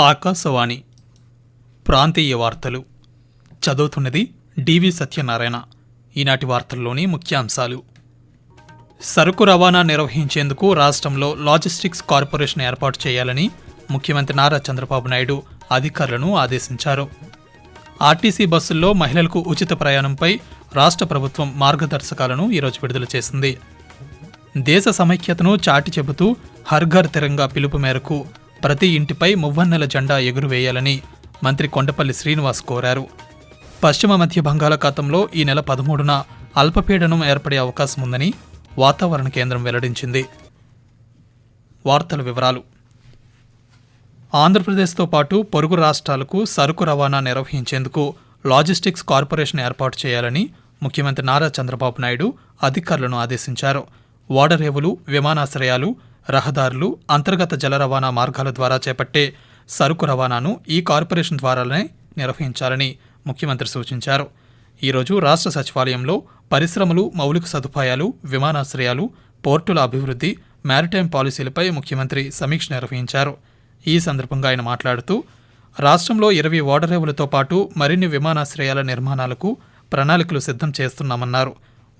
ఆకాశవాణి. ప్రాంతీయ వార్తలు. చదువుతున్నది డివి సత్యనారాయణ. ఈనాటి వార్తల్లోని ముఖ్యాంశాలు. సరుకు రవాణా నిర్వహించేందుకు రాష్ట్రంలో లాజిస్టిక్స్ కార్పొరేషన్ ఏర్పాటు చేయాలని ముఖ్యమంత్రి నారా చంద్రబాబు నాయుడు అధికారులను ఆదేశించారు. ఆర్టీసీ బస్సుల్లో మహిళలకు ఉచిత ప్రయాణంపై రాష్ట్ర ప్రభుత్వం మార్గదర్శకాలను ఈరోజు విడుదల చేసింది. దేశ సమైక్యతను చాటి చెబుతూ హర్ఘర్ తిరంగా పిలుపు మేరకు ప్రతి ఇంటిపై మువ్వన్నెల జెండా ఎగురువేయాలని మంత్రి కొండపల్లి శ్రీనివాస్ కోరారు. పశ్చిమ మధ్య బంగాళాఖాతంలో ఈ నెల పదమూడున అల్పపీడనం ఏర్పడే అవకాశం ఉందని వాతావరణ కేంద్రం వెల్లడించింది. వార్తల వివరాలు. ఆంధ్రప్రదేశ్తో పాటు పొరుగు రాష్ట్రాలకు సరుకు రవాణా నిర్వహించేందుకు లాజిస్టిక్స్ కార్పొరేషన్ ఏర్పాటు చేయాలని ముఖ్యమంత్రి నారా చంద్రబాబు నాయుడు అధికారులను ఆదేశించారు. ఓడరేవులు విమానాశ్రయాలు రహదారులు అంతర్గత జల రవాణా మార్గాల ద్వారా చేపట్టే సరుకు రవాణాను ఈ కార్పొరేషన్ ద్వారానే నిర్వహించాలని ముఖ్యమంత్రి సూచించారు. ఈరోజు రాష్ట్ర సచివాలయంలో పరిశ్రమలు మౌలిక సదుపాయాలు విమానాశ్రయాలు పోర్టుల అభివృద్ధి మ్యారిటైమ్ పాలసీలపై ముఖ్యమంత్రి సమీక్ష నిర్వహించారు. ఈ సందర్భంగా ఆయన మాట్లాడుతూ రాష్ట్రంలో ఇరవై ఓడరేవులతో పాటు మరిన్ని విమానాశ్రయాల నిర్మాణాలకు ప్రణాళికలు సిద్ధం చేస్తున్నామన్నారు.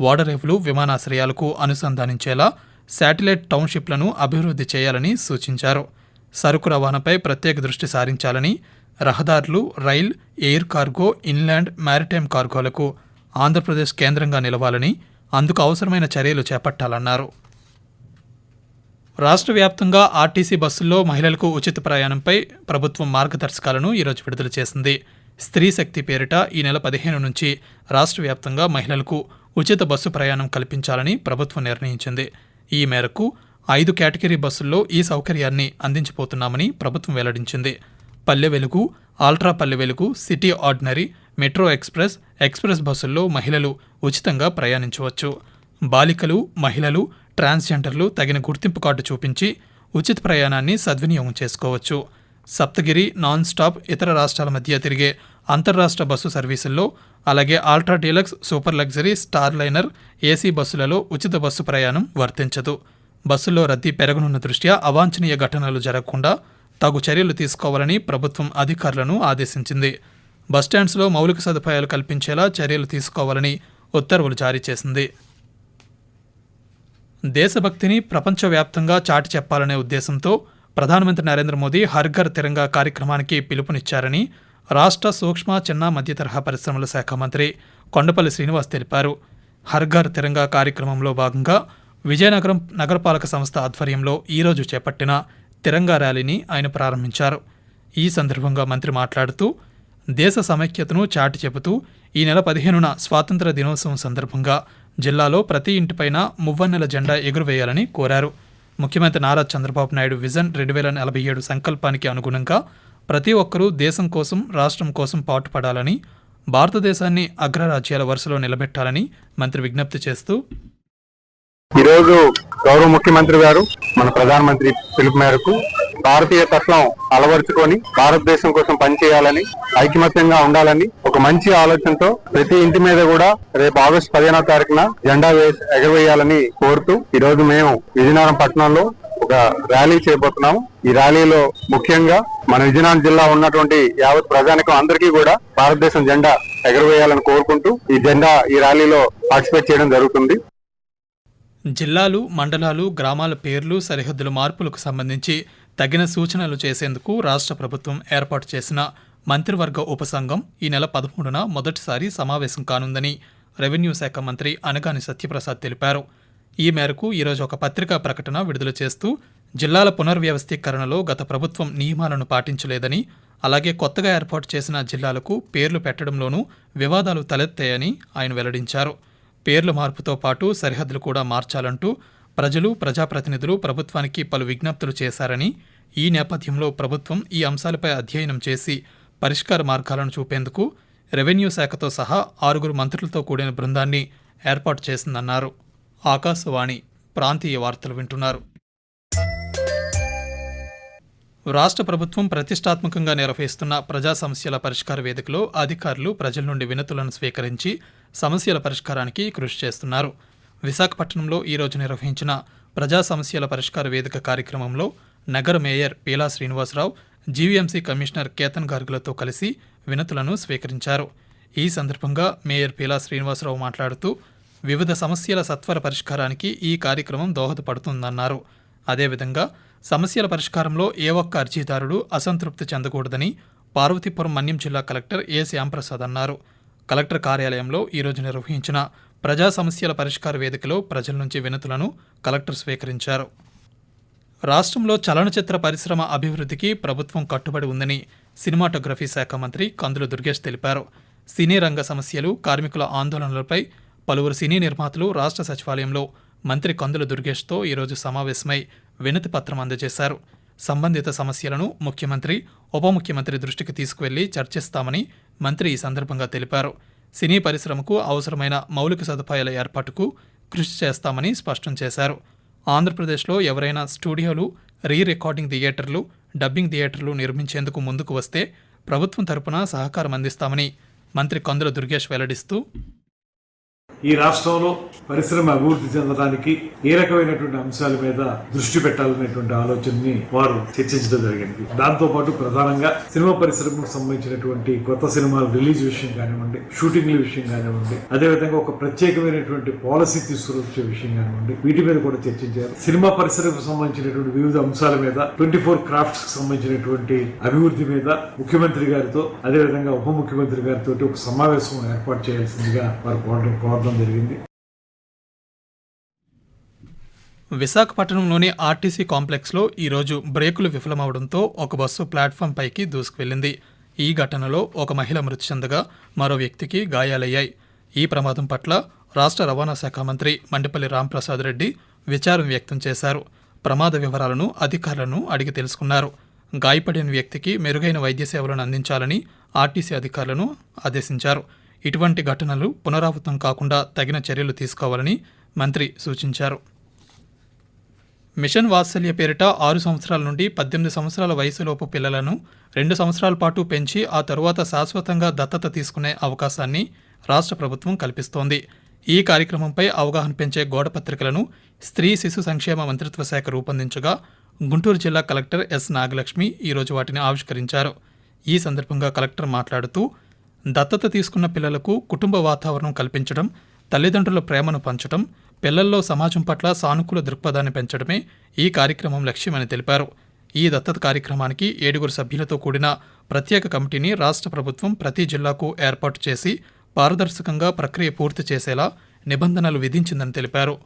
ఓడరేవులు విమానాశ్రయాలకు అనుసంధానించేలా శాటిలైట్ టౌన్షిప్లను అభివృద్ధి చేయాలని సూచించారు. సరుకు రవాణాపై ప్రత్యేక దృష్టి సారించాలని రహదారులు rail air cargo inland maritime కార్గోలకు Andhra Pradesh కేంద్రంగా నిలవాలని అందుకు అవసరమైన చర్యలు చేపట్టాలన్నారు. రాష్ట్ర వ్యాప్తంగా ఆర్టీసీ బస్సుల్లో మహిళలకు ఉచిత ప్రయాణంపై ప్రభుత్వం మార్గదర్శకాలను ఈరోజు విడుదల చేసింది. స్త్రీ శక్తి పేరిట ఈ నెల పదిహేను నుంచి రాష్ట్ర వ్యాప్తంగా మహిళలకు ఉచిత బస్సు ప్రయాణం కల్పించాలని ప్రభుత్వం నిర్ణయించింది. ఈ మేరకు ఐదు కేటగిరీ బస్సుల్లో ఈ సౌకర్యాన్ని అందించబోతున్నామని ప్రభుత్వం వెల్లడించింది. పల్లె Velugu ultra Palle Velugu city ordinary metro express express బస్సుల్లో మహిళలు ఉచితంగా ప్రయాణించవచ్చు. బాలికలు మహిళలు ట్రాన్స్జెండర్లు తగిన గుర్తింపు కార్డు చూపించి ఉచిత ప్రయాణాన్ని సద్వినియోగం చేసుకోవచ్చు. సప్తగిరి నాన్ స్టాప్ ఇతర రాష్ట్రాల మధ్య తిరిగే అంతర్రాష్ట్ర బస్సు సర్వీసుల్లో అలాగే ultra deluxe super luxury star liner AC బస్సులలో ఉచిత బస్సు ప్రయాణం వర్తించదు. బస్సుల్లో రద్దీ పెరగనున్న దృష్ట్యా అవాంఛనీయ ఘటనలు జరగకుండా తగు చర్యలు తీసుకోవాలని ప్రభుత్వం అధికారులను ఆదేశించింది. బస్టాండ్స్లో మౌలిక సదుపాయాలు కల్పించేలా చర్యలు తీసుకోవాలని ఉత్తర్వులు జారీ చేసింది. దేశభక్తిని ప్రపంచవ్యాప్తంగా చాటి చెప్పాలనే ఉద్దేశంతో ప్రధానమంత్రి నరేంద్ర మోదీ హర్ఘర్ తిరంగా కార్యక్రమానికి పిలుపునిచ్చారని రాష్ట్ర సూక్ష్మ చిన్న మధ్య తరహా పరిశ్రమల శాఖ మంత్రి కొండపల్లి శ్రీనివాస్ తెలిపారు. హర్ఘర్ తిరంగా కార్యక్రమంలో భాగంగా విజయనగరం నగరపాలక సంస్థ ఆధ్వర్యంలో ఈరోజు చేపట్టిన తిరంగా ర్యాలీని ఆయన ప్రారంభించారు. ఈ సందర్భంగా మంత్రి మాట్లాడుతూ దేశ సమైక్యతను చాటి చెబుతూ ఈ నెల పదిహేనున స్వాతంత్ర దినోత్సవం సందర్భంగా జిల్లాలో ప్రతి ఇంటిపైన మువ్వన్నెల జెండా ఎగురవేయాలని కోరారు. ముఖ్యమంత్రి నారా చంద్రబాబు నాయుడు విజన్ రెండు వేల నలభై ఏడు సంకల్పానికి అనుగుణంగా ప్రతి ఒక్కరూ దేశం కోసం రాష్ట్రం కోసం పాటుపడాలని భారతదేశాన్ని అగ్రరాజ్యాల వరుసలో నిలబెట్టాలని మంత్రి విజ్ఞప్తి చేస్తూ ఈరోజు గౌరవ ముఖ్యమంత్రి గారు మన ప్రధానమంత్రి పిలుపు మేరకు భారతీయ తత్వం అలవరుచుకొని భారతదేశం కోసం పనిచేయాలని ఐకమత్యంగా ఉండాలని ఒక మంచి ఆలోచనతో ప్రతి ఇంటి మీద కూడా రేపు ఆగస్టు పదిహేనో తారీఖున జెండా వేసి ఎగరవేయాలని కోరుతూ ఈ రోజు మేము విజయనగరం పట్టణంలో ఒక ర్యాలీ చేయబోతున్నాము ఈ ర్యాలీలో ముఖ్యంగా మన విజయనగరం జిల్లా ఉన్నటువంటి యావత్ ప్రజానికం అందరికీ కూడా భారతదేశం జెండా ఎగరవేయాలని కోరుకుంటూ ఈ జెండా ఈ ర్యాలీలో పార్టిసిపేట్ చేయడం జరుగుతుంది. జిల్లాలు మండలాలు గ్రామాల పేర్లు సరిహద్దుల మార్పులకు సంబంధించి తగిన సూచనలు చేసేందుకు రాష్ట్ర ప్రభుత్వం ఏర్పాటు చేసిన మంత్రివర్గ ఉపసంఘం ఈ నెల పదమూడున మొదటిసారి సమావేశం కానుందని రెవెన్యూ శాఖ మంత్రి అనగాని సత్యప్రసాద్ తెలిపారు. ఈ మేరకు ఈరోజు ఒక పత్రికా ప్రకటన విడుదల చేస్తూ జిల్లాల పునర్వ్యవస్థీకరణలో గత ప్రభుత్వం నియమాలను పాటించలేదని అలాగే కొత్తగా ఏర్పాటు చేసిన జిల్లాలకు పేర్లు పెట్టడంలోనూ వివాదాలు తలెత్తాయని ఆయన వెల్లడించారు. పేర్ల మార్పుతో పాటు సరిహద్దులు కూడా మార్చాలంటూ ప్రజలు ప్రజాప్రతినిధులు ప్రభుత్వానికి పలు విజ్ఞప్తులు చేశారని ఈ నేపథ్యంలో ప్రభుత్వం ఈ అంశాలపై అధ్యయనం చేసి పరిష్కార మార్గాలను చూపేందుకు రెవెన్యూ శాఖతో సహా ఆరుగురు మంత్రులతో కూడిన బృందాన్ని ఏర్పాటు చేసిందన్నారు. ఆకాశవాణి ప్రాంతీయ వార్తలు వింటున్నారు. రాష్ట్ర ప్రభుత్వం ప్రతిష్టాత్మకంగా నిర్వహిస్తున్న ప్రజా సమస్యల పరిష్కార వేదికలో అధికారులు ప్రజల నుండి వినతులను స్వీకరించి సమస్యల పరిష్కారానికి కృషి చేస్తున్నారు. విశాఖపట్నంలో ఈరోజు నిర్వహించిన ప్రజా సమస్యల పరిష్కార వేదిక కార్యక్రమంలో నగర mayor Peela Srinivasarao GVMC commissioner Ketan గార్గులతో కలిసి వినతులను స్వీకరించారు. ఈ సందర్భంగా మేయర్ పీలా శ్రీనివాసరావు మాట్లాడుతూ వివిధ సమస్యల సత్వర పరిష్కారానికి ఈ కార్యక్రమం దోహదపడుతుందన్నారు. అదేవిధంగా సమస్యల పరిష్కారంలో ఏ ఒక్క అర్జీదారుడు అసంతృప్తి చెందకూడదని పార్వతీపురం మన్యం జిల్లా కలెక్టర్ ఏ శ్యాంప్రసాద్ అన్నారు. కలెక్టర్ కార్యాలయంలో ఈరోజు నిర్వహించిన ప్రజా సమస్యల పరిష్కార వేదికలో ప్రజల నుంచి వినతులను కలెక్టర్ స్వీకరించారు. రాష్ట్రంలో చలనచిత్ర పరిశ్రమ అభివృద్ధికి ప్రభుత్వం కట్టుబడి ఉందని సినిమాటోగ్రఫీ శాఖ మంత్రి కందుల దుర్గేష్ తెలిపారు. సినీ రంగ సమస్యలు కార్మికుల ఆందోళనలపై పలువురు సినీ నిర్మాతలు రాష్ట్ర సచివాలయంలో మంత్రి కందుల దుర్గేష్తో ఈరోజు సమావేశమై వినతి పత్రం అందజేశారు. సంబంధిత సమస్యలను ముఖ్యమంత్రి ఉప ముఖ్యమంత్రి దృష్టికి తీసుకువెళ్ళి చర్చిస్తామని మంత్రి ఈ సందర్భంగా తెలిపారు. సినీ పరిశ్రమకు అవసరమైన మౌలిక సదుపాయాల ఏర్పాటుకు కృషి చేస్తామని స్పష్టం చేశారు. ఆంధ్రప్రదేశ్లో ఎవరైనా స్టూడియోలు రీ రికార్డింగ్ థియేటర్లు డబ్బింగ్ థియేటర్లు నిర్మించేందుకు ముందుకు వస్తే ప్రభుత్వం తరపున సహకారం అందిస్తామని మంత్రి కందుల దుర్గేష్ వెల్లడిస్తూ ఈ రాష్ట్రంలో పరిశ్రమ అభివృద్ధి చెందడానికి ఏ రకమైనటువంటి అంశాల మీద దృష్టి పెట్టాలనేటువంటి ఆలోచనని వారు చర్చించడం జరిగింది. దాంతో పాటు ప్రధానంగా సినిమా పరిశ్రమకు సంబంధించినటువంటి కొత్త సినిమాల రిలీజ్ విషయం కానివ్వండి షూటింగ్ల విషయం కానివ్వండి అదేవిధంగా ఒక ప్రత్యేకమైనటువంటి పాలసీ తీసుకువచ్చే విషయం కానివ్వండి వీటి మీద కూడా చర్చించారు. సినిమా పరిశ్రమకు సంబంధించినటువంటి వివిధ అంశాల మీద ట్వంటీ ఫోర్ క్రాఫ్ట్స్ సంబంధించినటువంటి అభివృద్ధి మీద ముఖ్యమంత్రి గారితో అదేవిధంగా ఉప ముఖ్యమంత్రి గారితో ఒక సమావేశం ఏర్పాటు చేయాల్సిందిగా వారు కోరడం కోరడం జరిగింది. విశాఖపట్నంలోని ఆర్టీసీ కాంప్లెక్స్లో ఈరోజు బ్రేకులు విఫలమవడంతో ఒక బస్సు ప్లాట్ఫామ్ పైకి దూసుకువెళ్ళింది ఈ ఘటనలో ఒక మహిళ మృతి చెందగా మరో వ్యక్తికి గాయాలయ్యాయి. ఈ ప్రమాదం పట్ల రాష్ట్ర రవాణా శాఖ మంత్రి మండిపల్లి రాంప్రసాద్ రెడ్డి విచారం వ్యక్తం చేశారు. ప్రమాద వివరాలను అధికారులను అడిగి తెలుసుకున్నారు. గాయపడిన వ్యక్తికి మెరుగైన వైద్య సేవలను అందించాలని ఆర్టీసీ అధికారులను ఆదేశించారు. ఇటువంటి ఘటనలు పునరావృతం కాకుండా తగిన చర్యలు తీసుకోవాలని మంత్రి సూచించారు. మిషన్ వాత్సల్య పేరిట ఆరు సంవత్సరాల నుండి పద్దెనిమిది సంవత్సరాల వయసులోపు పిల్లలను రెండు సంవత్సరాల పాటు పెంచి ఆ తరువాత శాశ్వతంగా దత్తత తీసుకునే అవకాశాన్ని రాష్ట్ర ప్రభుత్వం కల్పిస్తోంది. ఈ కార్యక్రమంపై అవగాహన పెంచే గోడపత్రికలను స్త్రీ శిశు సంక్షేమ మంత్రిత్వ శాఖ రూపొందించగా గుంటూరు జిల్లా కలెక్టర్ ఎస్ నాగలక్ష్మి ఈరోజు వాటిని ఆవిష్కరించారు. ఈ సందర్భంగా కలెక్టర్ మాట్లాడుతూ దత్తత తీసుకున్న పిల్లలకు కుటుంబ వాతావరణం కల్పించడం తల్లిదండ్రుల ప్రేమను పంచడం పిల్లల్లో సమాజం పట్ల సానుకూల దృక్పథాన్ని పెంచడమే ఈ కార్యక్రమం లక్ష్యమని తెలిపారు. ఈ దత్తత కార్యక్రమానికి ఏడుగురు సభ్యులతో కూడిన ప్రత్యేక కమిటీని రాష్ట్ర ప్రభుత్వం ప్రతి జిల్లాకు ఏర్పాటు చేసి పారదర్శకంగా ప్రక్రియ పూర్తి చేసేలా నిబంధనలు విధించిందని తెలిపారు.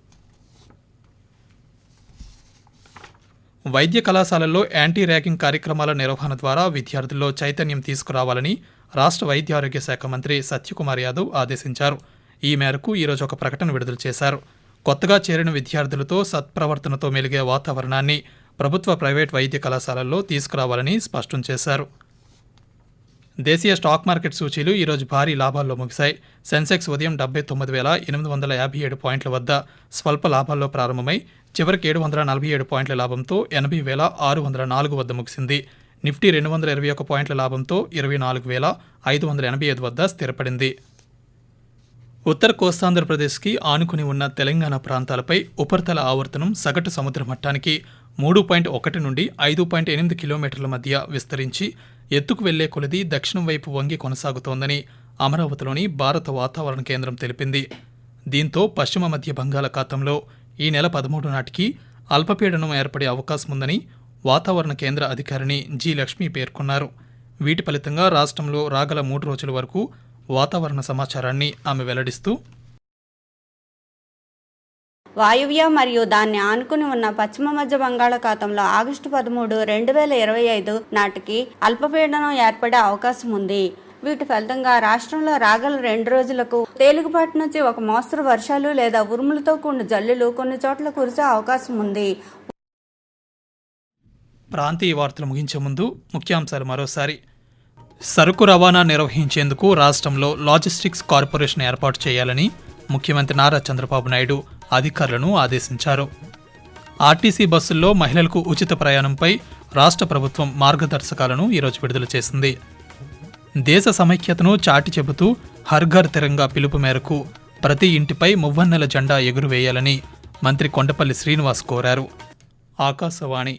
వైద్య కళాశాలల్లో యాంటీ ర్యాగింగ్ కార్యక్రమాల నిర్వహణ ద్వారా విద్యార్థుల్లో చైతన్యం తీసుకురావాలని రాష్ట్ర వైద్య ఆరోగ్య శాఖ మంత్రి సత్యకుమార్ యాదవ్ ఆదేశించారు. ఈ మేరకు ఈరోజు ఒక ప్రకటన విడుదల చేశారు. కొత్తగా చేరిన విద్యార్థులతో సత్ప్రవర్తనతో మెలిగే వాతావరణాన్ని ప్రభుత్వ ప్రైవేట్ వైద్య కళాశాలల్లో తీసుకురావాలని స్పష్టం చేశారు. దేశీయ స్టాక్ మార్కెట్ సూచీలు ఈరోజు భారీ లాభాల్లో ముగిశాయి. సెన్సెక్స్ ఉదయం డెబ్బై తొమ్మిది వేల ఎనిమిది వందల యాభై ఏడు పాయింట్ల వద్ద స్వల్ప లాభాల్లో ప్రారంభమై చివరికి ఏడు వందల నలభై ఏడు పాయింట్ల లాభంతో ఎనభై వేల ఆరు వందల నాలుగు వద్ద ముగిసింది. నిఫ్టీ రెండు వందల ఇరవై ఒక పాయింట్ల లాభంతో ఇరవై నాలుగు వేల ఐదు వందల ఎనభై ఐదు వద్ద స్థిరపడింది. ఉత్తర కోస్తాంధ్రప్రదేశ్కి ఆనుకుని ఉన్న తెలంగాణ ప్రాంతాలపై ఉపరితల ఆవర్తనం సగటు సముద్ర మట్టానికి మూడు పాయింట్ ఒకటి నుండి ఐదు పాయింట్ ఎనిమిది కిలోమీటర్ల మధ్య విస్తరించి ఎత్తుకు వెళ్ళే కొలది దక్షిణం వైపు వంగి కొనసాగుతోందని అమరావతిలోని భారత వాతావరణ కేంద్రం తెలిపింది. దీంతో పశ్చిమ మధ్య బంగాళాఖాతంలో ఈ నెల పదమూడు నాటికి అల్పపీడనం ఏర్పడే అవకాశం ఉందని వాతావరణ కేంద్ర అధికారిని జి లక్ష్మి పేర్కొన్నారు. వీటి ఫలితంగా రాష్ట్రంలో రాగల మూడు రోజుల వరకు వాతావరణ సమాచారాన్ని ఆమె వెల్లడిస్తూ వాయువ్య మరియు దాన్ని ఆనుకుని ఉన్న పశ్చిమ మధ్య బంగాళాఖాతంలో ఆగస్టు పదమూడు రెండు వేల ఇరవై ఐదు నాటికి అల్పపీడనం ఏర్పడే అవకాశం ఉంది. వీటి ఫలితంగా రాష్ట్రంలో రాగల రెండు రోజులకు తేలికపాటి నుంచి ఒక మోస్తరు వర్షాలు లేదా ఉరుములతో కూడిన జల్లులు కొన్ని చోట్ల కురిసే అవకాశం ఉంది. ప్రాంతీయ వార్తలు ముగించే ముందు ముఖ్యాంశాలు మరోసారి. సరుకు రవాణా నిర్వహించేందుకు రాష్ట్రంలో లాజిస్టిక్స్ కార్పొరేషన్ ఏర్పాటు చేయాలని ముఖ్యమంత్రి నారా చంద్రబాబు నాయుడు అధికారులను ఆదేశించారు. ఆర్టీసీ బస్సుల్లో మహిళలకు ఉచిత ప్రయాణంపై రాష్ట్ర ప్రభుత్వం మార్గదర్శకాలను ఈరోజు విడుదల చేసింది. దేశ సమైక్యతను చాటి చెబుతూ హర్ఘర్ తిరంగా పిలుపు మేరకు ప్రతి ఇంటిపై మువ్వన్నెల జెండా ఎగురువేయాలని మంత్రి కొండపల్లి శ్రీనివాస్ కోరారు. ఆకాశవాణి